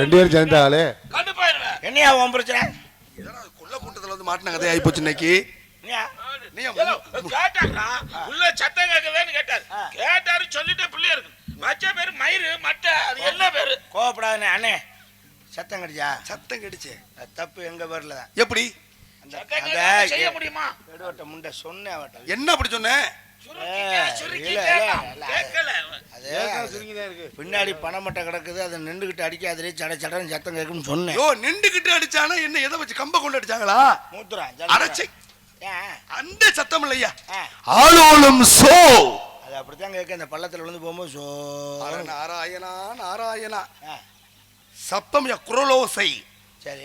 ரெண்டு பேரும் சேர்ந்தாலே. கடுப்பாயிருவேன் என்னையா உன் பிரச்சனை? இதெல்லாம் அது கொல்ல கூட்டத்துல வந்து மாட்டின கதை ஆயிப்போச்சு இன்னைக்கு? என்னையா? நீ ஏதோ கேட்டாரா உள்ள சத்தம் கேட்கவேன்னு கேட்டாரு. கேட்டாரு சொல்லிட்டு பிள்ளையா இருக்கு. மச்ச பேரு மயிறு மட்டை அது என்ன பேரு? கோவப்படாதண்ணே அண்ணே. சத்தம் கடிச்சா? சத்தம் கடிச்சு. அது தப்பு எங்க பேர்ல தான். எப்படி? அந்த சத்தம் கேட்காம செய்ய முடியுமா? எடுவட்ட முண்டை சொன்னேன் அவட்ட என்ன அப்படி சொன்னேன் சுருக்கிட்டே, ஏ, சுருக்கிட்டே இல்ல. கேட்கல. பின்னாடி பணமட்டை கிடக்குது அதை நின்றுகிட்டு அடிக்காதே சட சடன்னு சத்தம் கேட்கும்னு சொன்னேன். யோ நின்றுகிட்டு அடிச்சானா என்ன எதை வச்சு கம்ப கொண்டு அடிச்சாங்களா? ஏன் அந்த சத்தம் இல்லையா? ஆளோலம் சோ. அது அப்படித்தான் கேட்க இந்த பள்ளத்துல விழுந்து போகும்போது சோ. நாராயணா நாராயணா. ஆ, சப்தம் யா குரலோசை. சரி.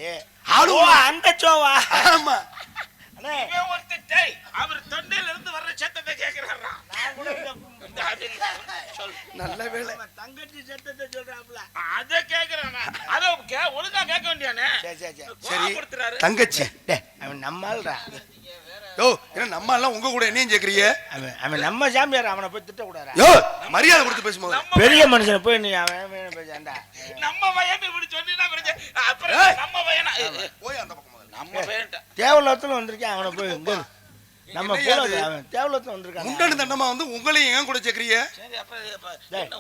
ஆளு- ஓ, அந்த சோவா. ஆமா. அண்ணே. டேய், அவர் தொண்டையில இருந்து வர்ற சத்தத்தை. சொல். நல்ல வேலை தங்கச்சி சத்தத்தை சொல்றாப்புல. அத கேக்குறானே? அத கே- ஒழுங்கா கேட்க வேண்டியானே? சரி சரி சரி சரி. கோவப்படுத்துறாரு. தங்கச்சி. டேய், அவன் நம்மால்டா யோ என்ன நம்ம எல்லாம் உங்க கூட என்னையும் கேக்குறீங்க? அவன் அவன் நம்ம சாமியார் அவனை போய் திட்டக்கூடாதா? யோ மரியாதை கொடுத்து பேசும்போது. பெரிய மனுஷனை போய் நீ அவன் பேசாண்டா நம்ம பையன் இப்படி பிரச்சனை. அப்புறம். நம்ம பையனா? போய் அந்த பக்கம். நம்ம பையன்ட்ட. தேவலோகத்துல வந்திருக்கேன் அவனை போய் நம்ம தேவலோகத்துல வந்திருக்கான். முண்டனு தண்டமா வந்து உங்களையும் ஏன் கூட சேர்க்கறீங்க?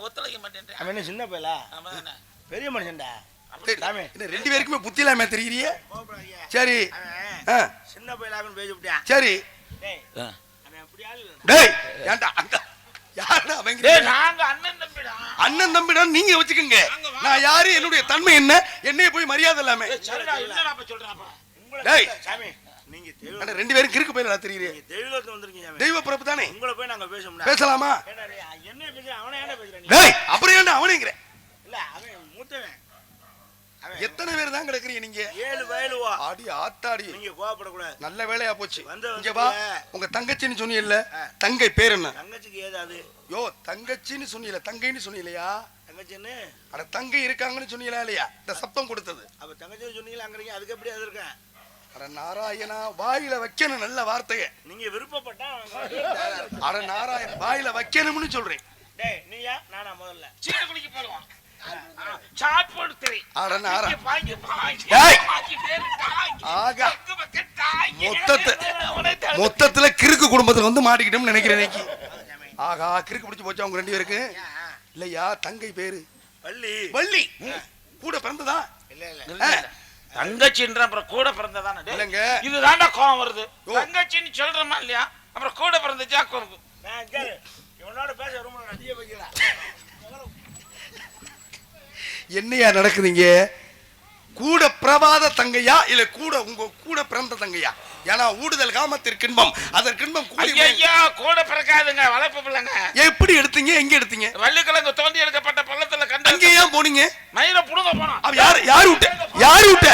ஒத்துழைக்க மாட்டேன்றேன் அவன் என்ன சின்ன பையலா? பெரிய மனுஷன்டா. என்ன ரெண்டு பேருக்குமே புத்தி இல்லாம தெரியுறிய. சரி. சின்ன பையலாகனு பேசி விட்டான். சரி. டேய் அப்படி ஏன்டா அங்க யாருடா அவங்க டேய், நாங்க அண்ணன் தம்பிடா. அண்ணன் தம்பிடா நீங்க வச்சுக்கோங்க. நான் யாரு? என்னுடைய தன்மை என்ன? என்னைய போய் மரியாதை இல்லாம. டேய், சரிடா என்னடா அப்ப சொல்றாப்பா உங்களை டேய். சாமி அண்ணா, ரெண்டு பேரும் கிறுக்கு பயிலா தெரியுறீங்க நீங்க தெய்வலோகத்துல வந்திருக்கீங்க தெய்வ பிறப்பு தானே உங்களை போய் நாங்க பேச முடியாது. பேசலாமா? என்ன பேசுற அவனை என்ன பேசுற நீ? டேய் அப்புறம் ஏன்டா அவனுங்கிற? இல்ல அவன் மூத்தவன். அவன் எத்தனை பேர் தான் கிடக்குறீங்க நீங்க? ஏழு வயலுவா ஆடி ஆத்தாடி. நீங்க கோவப்படக்கூடாது. நல்ல வேலையா போச்சு. இங்க வா. உங்க தங்கச்சின்னு சொன்னீங்கல்ல. தங்கை பேர் என்ன? தங்கச்சிக்கு ஏதாது யோ தங்கச்சின்னு சொன்னீல தங்கைன்னு சொன்னீலையா தங்கச்சின்னு? அட தங்கை இருக்காங்கன்னு சொன்னீங்களா இல்லையா? இந்த சப்தம் கொடுத்தது. அப்ப தங்கச்சி சொன்னீங்களா அங்க இருக்கீங்க. அதுக்கு எப்படி அது இருக்கேன்? அட நாராயணா வாயில வைக்கணும் நல்ல வார்த்தைய. நீங்க விருப்பப்பட்டா அட நாராயண வாயில வைக்கணும்னு சொல்றேன். டேய் நீயா? நானா முதல்ல. சீன குளிக்க தெரி. அட நாரா. ஆகா. மொத்தத்தை. மொத்தத்துல கிறுக்கு குடும்பத்துல வந்து மாட்டிக்கிட்டோம்னு நினைக்கிறேன் இன்னைக்கு. ஆகா கிறுக்கு பிடிச்சு போச்சா உங்க ரெண்டு பேருக்கு? இல்லையா? தங்கை பேரு. பள்ளி வள்ளி. கூட பிறந்ததா? இல்ல. தங்கச்சின்ற அப்புறம் கூட பிறந்ததானே. இதுதான்டா கோவம் வருது. தங்கச்சின்னு சொல்றமா இல்லையா? அப்புறம் கூட கேளு. இவனோட பேச ரொம்ப அதிக வைக்கல என்னையா நடக்குதுங்க கூட பிரபாத தங்கையா? இல்ல கூட உங்க கூட பிறந்த தங்கையா? ஏன்னா ஊடுதல் காமத்திற்கின்பம் அதற்கின்பம் கூடி ஐயா கூட பிறக்காதுங்க வளர்ப்பு பிள்ளைங்க. எப்படி எடுத்தீங்க எங்க எடுத்தீங்க? வள்ளிக்கிழங்கு தோண்டி எடுக்கப்பட்ட கண்டு அங்க ஏன் போனீங்க? மயில புடுங்க போனோம் அவ யாரு யாரு விட்ட யாரு விட்ட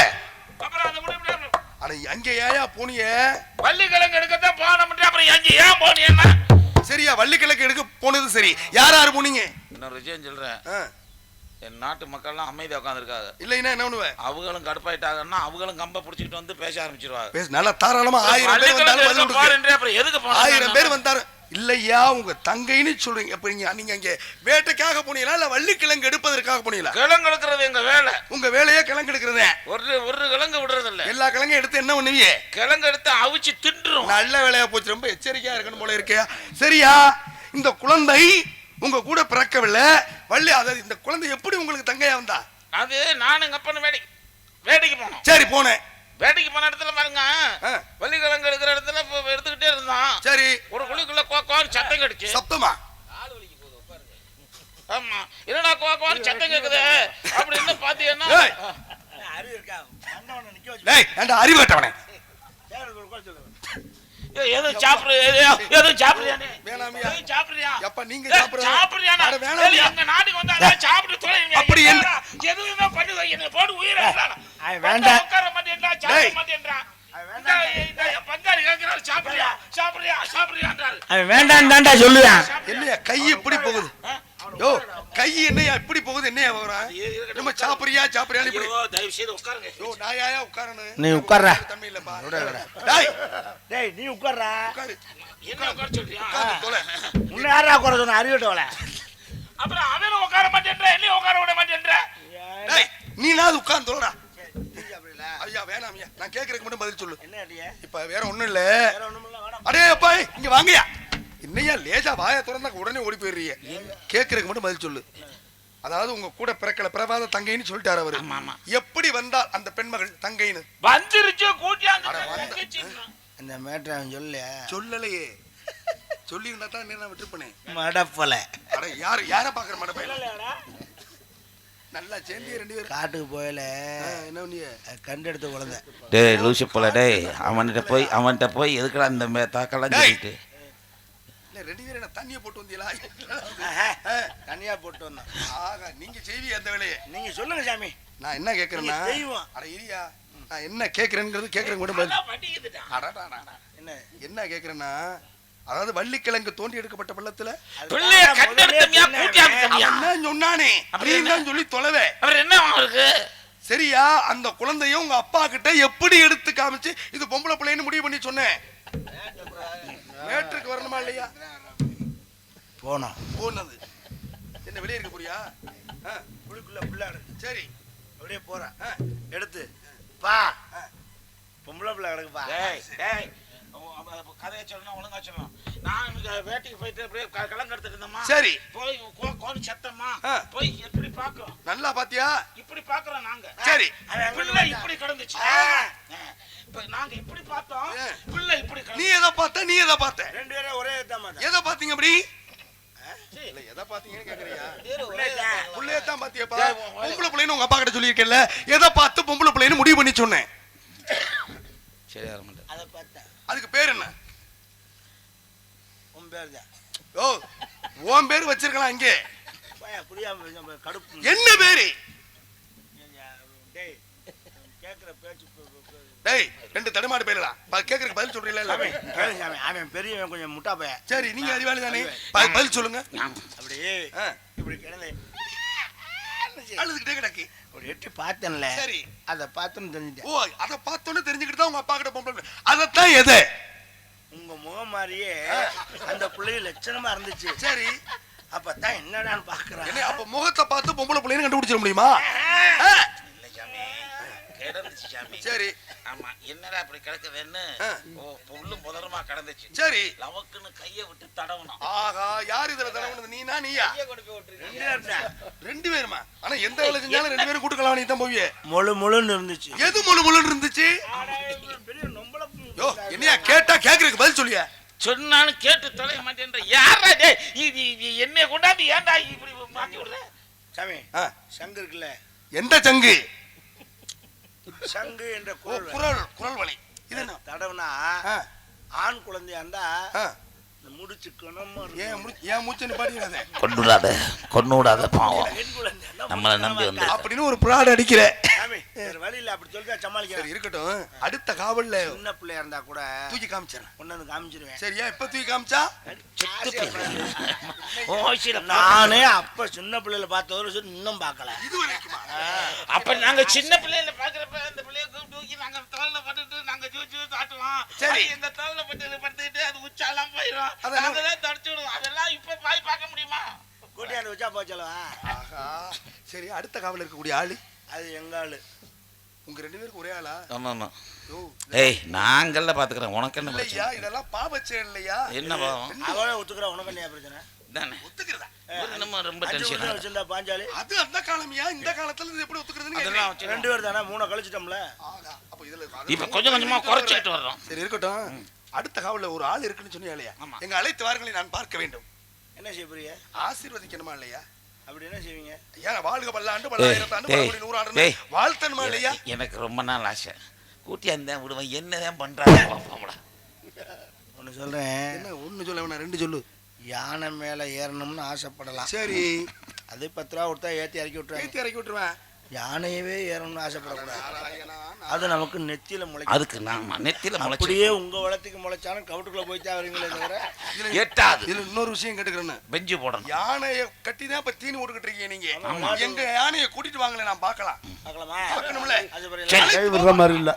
அட அங்க ஏயா போனீங்க? வள்ளிக்கிழங்கு எடுக்கத்தான் போனோம் அப்புறம் எங்க ஏன் போனீங்கன்னா சரியா வள்ளிக்கிழக்கு எடுக்க போனது சரி. யார் யாரு போனீங்க? இன்னொரு விஷயம் சொல்றேன். என் நாட்டு மக்கள்லாம் அமைதியா உட்காந்துருக்காங்க இல்லைன்னா என்ன பண்ணுவ? அவங்களும் கடுப்பாயிட்டாங்கன்னா அவங்களும் கம்ப பிடிச்சிக்கிட்டு வந்து பேச ஆரம்பிச்சிருவாங்க. பேசு நல்லா தாராளமா ஆயிரம் பேர் வந்தாலும் அப்புறம் எதுக்கு ஆயிரம் பேர் வந்தாரு இல்லையா உங்க தங்கைன்னு சொல்றீங்க. அப்ப நீங்க நீங்க அங்க வேட்டைக்காக போனீங்களா இல்ல வள்ளிக்கிழங்கு எடுப்பதற்காக போனீங்களா? கிழங்கு எடுக்கிறது எங்க வேலை. உங்க வேலையே கிழங்கு எடுக்கிறதே. ஒரு ஒரு கிழங்கு விடுறது இல்ல எல்லா கிழங்கும் எடுத்து என்ன பண்ணுவீங்க கிழங்கு எடுத்து அவிச்சு தின்றும் நல்ல வேலையா போச்சு. ரொம்ப எச்சரிக்கையா இருக்கணும் போல இருக்கே. சரியா? இந்த குழந்தை உங்க கூட பிறக்கவில்லை. வள்ளி அதாவது இந்த குழந்தை எப்படி உங்களுக்கு தங்கையா வந்தா? அது நானும் எங்க அப்பனு வேடி வேட்டைக்கு போனோம். சரி போனேன். வேட்டைக்கு போன இடத்துல பாருங்க. வள்ளிக்கிழங்கு எடுக்கிற இடத்துல எடுத்துக்கிட்டே இருந்தான். சரி. ஒரு குழிக்குள்ள கோக்கோன்னு சத்தம் கடிச்சு. சப்தமா ஆமா. என்னடா கோக்கோன்னு சத்தம் கேக்குது? அப்படின்னு பாத்தீங்கன்னா அறிவட்டவனே தேவனுக்கு ஒரு கோல் சொல்லு. ஏய், எதுவும் சாப்பிடு எதுவும் எதுவும் சாப்பிடுறியா நீ? வேணாமியா? எதுவும் சாப்பிடுறியா? எப்ப நீங்க? அட வேணாமியா? எங்க நாட்டுக்கு வந்தா சாப்பிட்டு தொலைங்க. அப்படி என்ன? எதுவுமே பண்ணி வை, என்னை போட்டு உயிரை வேண்டாம். மாட்டேன்றா, சாப்பிட டேய். மாட்டேன்றா. அவன் இந்த- வேண்டாம். அவன் தான்டா சொல்லுவான். என்னையா கை இப்படி போகுது? யோ கை என்னையா இப்படி போகுது? என்னையா போகிறான். நம்ம சாப்பிடுறியா சாப்பிடுறியா இப்படி. தயவு செய்து உட்காருங்க. யோ நாயாயா உட்காரணும்? நீ உட்கார்றா. தம்பி இல்லப்பா. டேய் டேய் நீ உட்கார்றா. உட்காரு. என்ன உட்கார சொல்றியா? உட்காரு தொலை உன்னை யாரா குறை சொன்ன? அறிவிட்டவள அப்புறம் அவனும் உட்கார மாட்டேன்ற, என்னையும் உட்கார விட மாட்டேன்ற. டேய் நீனாவது உட்கார்ந்து இல்ல ஐயா வேணாம் ஐயா. நான் கேட்கறதுக்கு மட்டும் பதில் சொல்லு. என்ன அடியே இப்ப வேற ஒண்ணும் இல்ல. வேற ஒண்ணுமில்ல வேணாம் அடே அப்பா இங்க வாங்கயா என்னையா லேசா வாயை திறந்தா உடனே ஓடி போயிடுறீங்க. கேட்கறதுக்கு மட்டும் பதில் சொல்லு. அதாவது உங்க கூட பிறக்கல பிரபாத தங்கைன்னு சொல்லிட்டாரு அவரு. எப்படி வந்தால் அந்த பெண்மகள் தங்கைன்னு? வந்துருச்சு கூட்டியாந்து. அந்த மேட்ரு அவன் சொல்ல சொல்லலையே. சொல்லி இருந்தா தான் நான் விட்டுருப்பனே. மடப்பல. அட யாரு யார பாக்குற மாட்ட சேர்ந்து ரெண்டு பேரும். காட்டுக்கு போயல என்ன பண்ணிய? கண்டெடுத்த குழந்தை டேய் லூசு போல டேய் அவன்கிட்ட போய் அவன்கிட்ட போய் எதுக்குடா இந்த மே- தாக்கெல்லாம் டேய். சொல்லிட்டு? ரெண்டு பேரும் என்ன தண்ணிய போட்டு வந்தீங்களா? தனியா போட்டு வந்தான். ஆகா நீங்க செய்வி அந்த வேலையை. நீங்க சொல்லுங்க சாமி. நான் என்ன நீங்க தெய்வம். அட இரியா நான் என்ன அதான் வடிக்குதுடா. அடடடடா. என்ன? என்ன கேக்குறேன்னா அதாவது வள்ளிக்கிழங்கு தோண்டி எடுக்கப்பட்ட பள்ளத்துல பிள்ளைய சொன்னானே? அப்படின்னு தான் சொல்லி தொலைவே. அவர் என்ன அவருக்கு சரியா? அந்த குழந்தையும் உங்க அப்பா கிட்ட எப்படி எடுத்து காமிச்சு இது பொம்பளை பிள்ளைன்னு முடிவு பண்ணி சொன்னேன். மேட்ருக்கு வரணுமா இல்லையா? போனோம் போனது. என்ன வெளியே இருக்க போறியா? ஆ, புளிக்குள்ள பிள்ளை கிடக்கு சரி. அப்படியே போறேன் ஆ, எடுத்து. பா. பொம்பளை பிள்ளை கிடக்குப்பா. கதையை சொல்லணும் ஒழுங்கா சொல்லணும். நான் இங்க வேட்டைக்கு போயிட்டு அப்படியே க- கிழங்கு எடுத்துட்டு இருந்தோமா சரி. போய் கோ- கோழி சத்தம்மா. ஆ. போய் எப்படி பாக்குறோம் நல்லா பாத்தியா? இப்படி பாக்குறோம் நாங்க. சரி. பிள்ளை இப்படி கிடந்துச்சு. நாங்க இப்படி பார்த்தோம். பிள்ளை இப்படி நீ எதை பார்த்த? நீ எதை பார்த்த? ரெண்டு பேரும் ஒரே எதை பாத்தீங்க அப்படி? எதை பாத்தீங்கன்னு கேக்குறியா? புள்ளைய தான் பாத்தியப்பா. பொம்பளை பிள்ளைன்னு உங்க அப்பா கிட்ட சொல்லியிருக்கேன்ல. எதை பார்த்து பொம்பளை பிள்ளைன்னு முடிவு பண்ணி சொன்னேன் சரி அதுக்கு பேர் என்ன? உன் பேர் தான் ஓ உன் பேர் வச்சிருக்கலாம் இங்கே. புரியாம கடுப்பு. என்ன பேரு? கேட்குற பேச்சு டேய் ரெண்டு தடுமாடு பேருடா. கேக்குறதுக்கு பதில் சொல்றீங்களா சாமி அவன் பெரியவன் கொஞ்சம் முட்டா பையன். சரி நீங்க அறிவாளி. தானே பதில் சொல்லுங்க. அப்படியே இப்படி கிடந்து. அழுதுகிட்டே கிடக்கு. ஒரு எட்டி பார்த்தேன்ல. சரி. அதை பார்த்துன்னு தெரிஞ்சுட்டேன். ஓ அத பார்த்தோன்னு தெரிஞ்சுக்கிட்டு தான் உங்க அப்பா கிட்ட பொம்பளை. அதத்தான் எது? உங்க முகம் மாதிரியே அந்த பிள்ளை லட்சணமா இருந்துச்சு. சரி. அப்பதான் என்னடான்னு பாக்குறேன். என்ன அப்ப முகத்தை பார்த்து பொம்பளை பிள்ளைன்னு கண்டுபிடிச்சிட முடியுமா? இல்ல சாமி. கிடந்துச்சு சாமி. சரி. ஆமா என்னடா இப்படி கிடக்குதுன்னு? புல்லும் புதருமா கிடந்துச்சு. சரி. லவக்குன்னு கைய விட்டு தடவணும் ஆகா யார் இதுல தடவுனது? நீனா நீயா? ரெண்டு பேரும். தான். ரெண்டு பேருமா? ஆனா எந்த வேலை செஞ்சாலும் ரெண்டு பேரும் கூட்டுக்கலாம் நீ தான் போவியே. முழு முழுன்னு இருந்துச்சு. எது முழு முழுன்னு இருந்துச்சு? பெரிய நொம்பள யோ என்னையா கேட்டா கேக்குறதுக்கு பதில் சொல்லியா. சொன்னாலும் கேட்டு தொலைய மாட்டேன்ற. யாரா டேய் இது என்னைய கொண்டாந்து ஏன்டா இப்படி மாட்டி விடுற? சாமி ஆ, சங்கு இருக்குல்ல? எந்த சங்கு? சங்கு என்ற குரல் குரல் குரல் வலை. இது என்ன? தடவுனா ஆண் குழந்தையா இருந்தா ஆ. இந்த முடிச்சு கணமா ஏன் முடி- ஏன் மூச்சு நிப்பாட்டிடாத கொண்டு விடாத கொண்டு விடாத பாவம் நம்மளை நம்பி வந்து? அப்படின்னு ஒரு புறாடு அடிக்கிற. சாமி வேற வழி இல்ல அப்படி சரி சமாளிக்கிறேன் இருக்கட்டும். அடுத்த காவல்ல சின்ன பிள்ளையா இருந்தா கூட தூக்கி காமிச்சிடறேன். வந்து காமிச்சிருவேன். சரியா எப்ப தூக்கி காமிச்சா? நானே அப்ப சின்ன பிள்ளைல பார்த்ததோட சரி இன்னும் பார்க்கல. இது வரைக்குமா? அப்ப நாங்க சின்ன பிள்ளைல பாக்குறப்ப அந்த பிள்ளைய தூக்கி நாங்க தோல்ல பட்டுட்டு நாங்க ஜூச்சு தாட்டுவோம் சரி. இந்த தோல்ல பட்டு படுத்துக்கிட்டு அது உச்சாலாம் போயிடும். அதெல்லாம் தடுச்சு விடுவோம். அதெல்லாம் இப்ப பாய் பார்க்க முடியுமா? கூட்டியாண்டு வச்சா போச்சலவா? ஆஹா. சரி அடுத்த காவல் இருக்கக்கூடிய ஆளு? அது எங்க ஆளு? உங்க ரெண்டு பேருக்கு ஒரே ஆளா? ஆமா ஆமா. ஏய் நாங்கள்ல பாத்துக்கிறேன். உனக்கு என்ன இல்லையா? இதெல்லாம் பாவச்சேன் இல்லையா? என்ன பாவம்? அவளே ஒத்துக்கிறா உனக்கு என்ன பிரச்சனை? தானே ஒத்துக்கிறதா? என்னமோ ரொம்ப டென்ஷன் வச்சிருந்தா பாஞ்சாலி? அது அந்த காலமியா? இந்த காலத்துல இது எப்படி ஒத்துக்கிறதுன்னு அதெல்லாம் ரெண்டு பேர் தானே மூணை கழிச்சிட்டோம்ல? அப்ப இதுல இப்ப கொஞ்சம் கொஞ்சமா வர்றோம். சரி இருக்கட்டும். அடுத்த காவல்ல ஒரு ஆள் இருக்குன்னு சொன்னியா இல்லையா. எங்க அழைத்து வாருங்களை நான் பார்க்க வேண்டும். என்ன செய்ய ஆசீர்வதிக்கணுமா இல்லையா? எனக்கு ரொம்ப நாள் ஆசை. கூட்டி அந்த விடுவேன் என்னதான் பண்றாங்க பாப்போம்டா ஒன்று சொல்றேன். என்ன ஒண்ணு சொல்ல ரெண்டு சொல்லு. யானை மேல ஏறணும்னு ஆசைப்படலாம். சரி. அது பத்து ரூபா கொடுத்தா ஏத்தி இறக்கி விட்டுறாங்க ஏத்தி இறக்கி விட்டுருவேன். யானையவே ஏறணும்னு ஆசைப்படக்கூடாது. அது நமக்கு நெத்தியில முளைக்கும். அதுக்கு நான் நெத்தில முளைச்சு அப்படியே உங்க வளத்துக்கு முளைச்சாலும் கவுட்டுக்குள்ள போய் தான் வரீங்களே தவிர எட்டாது. இதுல இன்னொரு விஷயம் கேட்டுக்கிறேன்னு. பெஞ்சு போடணும். யானைய கட்டி தான் இப்ப தீனி போட்டுக்கிட்டு இருக்கீங்க நீங்க. எங்க யானைய கூட்டிட்டு வாங்களேன் நான் பார்க்கலாம். பார்க்கலாமா? பார்க்கணும்ல. அது மாதிரி இல்ல.